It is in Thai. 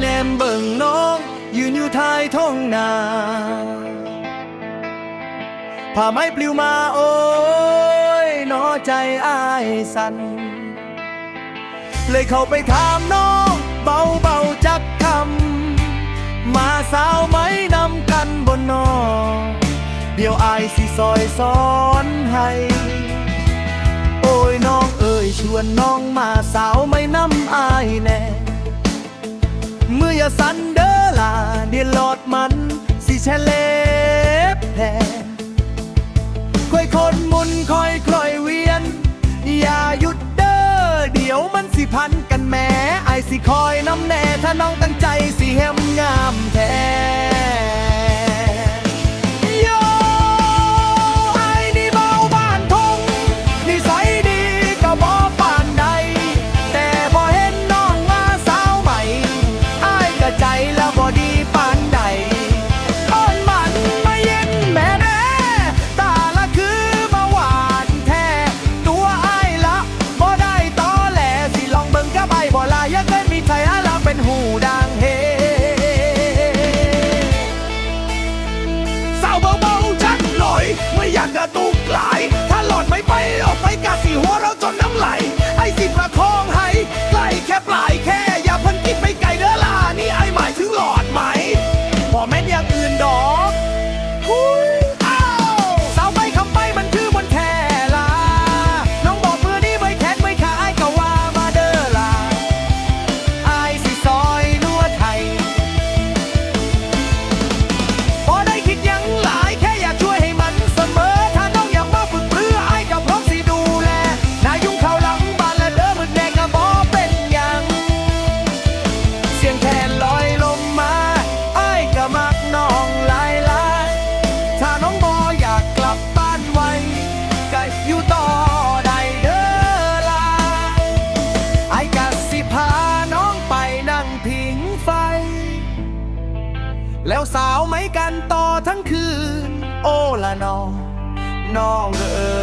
แนมเบิ่งน้อง ยืนอยู่ท้ายท้องนาผ้าไม้ปลิวมาโอ้ยน้อใจอ้ายสัน เลยเข้าไปถามน้อง เบาเบาจักคำมาสาวไหมนำกันบนนอเดี๋ยวอายสิซอยสอนให้ โอ้ยน้องเอ่ยชวนน้องมาสาว ยสันเดอร์ลาเดียหลอดมัน สิแชเลบแผลค่อยคนมุนคอยคลอยเวียน อย่าหยุดเด้อเดี๋ยวมันสิพันกันแม้ไอสิคอยน้ำแน่ถ้าน้องตั้งใจสิเฮม Santo แล้วสาวไหมกันต่อทั้งคืน โอละนอน้องเอ๋